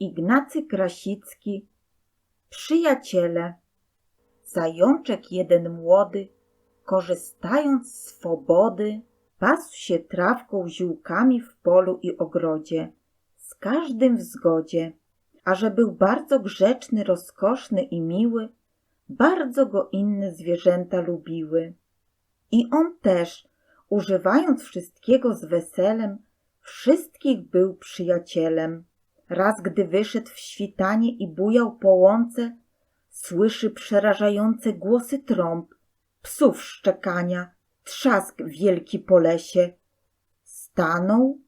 Ignacy Krasicki Przyjaciele Zajączek jeden młody, korzystając z swobody, pasł się trawką ziółkami w polu i ogrodzie, z każdym w zgodzie, a że był bardzo grzeczny, rozkoszny i miły, bardzo go inne zwierzęta lubiły. I on też, używając wszystkiego z weselem, wszystkich był przyjacielem. Raz gdy wyszedł w świtanie i bujał po łące, słyszy przerażające głosy trąb, psów szczekania, trzask wielki po lesie. Stanął,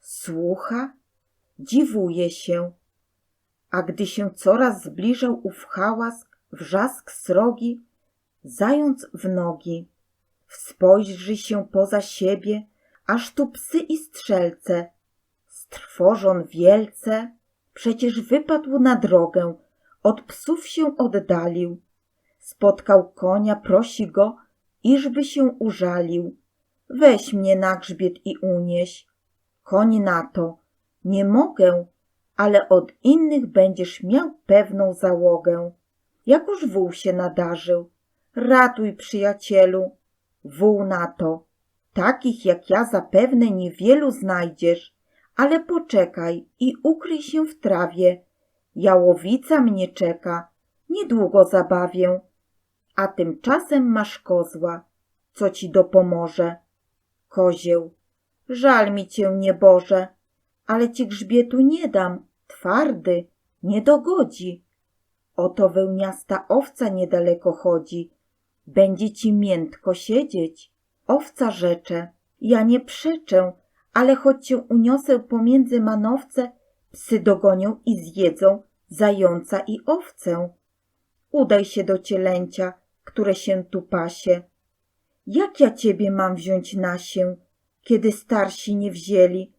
słucha, dziwuje się, a gdy się coraz zbliżał ów hałas, wrzask srogi, zając w nogi. Spojrzy się poza siebie, aż tu psy i strzelce, strwożon wielce, przecież wypadł na drogę, od psów się oddalił. Spotkał konia, prosi go, iżby się użalił. Weź mnie na grzbiet i unieś. Koń na to, nie mogę, ale od innych będziesz miał pewną załogę. Jakoż wół się nadarzył. Ratuj, przyjacielu. Wół na to. Takich jak ja zapewne niewielu znajdziesz, ale poczekaj i ukryj się w trawie. Jałowica mnie czeka, niedługo zabawię, a tymczasem masz kozła, co ci dopomoże. Kozieł, żal mi cię, nieboże, ale ci grzbietu nie dam, twardy, nie dogodzi. Oto wełniasta owca niedaleko chodzi, będzie ci miętko siedzieć. Owca rzecze, ja nie przeczę, ale choć cię uniosę pomiędzy manowce, psy dogonią i zjedzą zająca i owcę. Udaj się do cielęcia, które się tu pasie. Jak ja ciebie mam wziąć na się, kiedy starsi nie wzięli?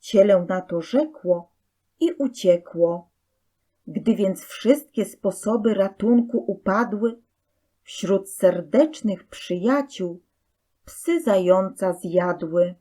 Cielę na to rzekło i uciekło. Gdy więc wszystkie sposoby ratunku upadły, wśród serdecznych przyjaciół psy zająca zjadły.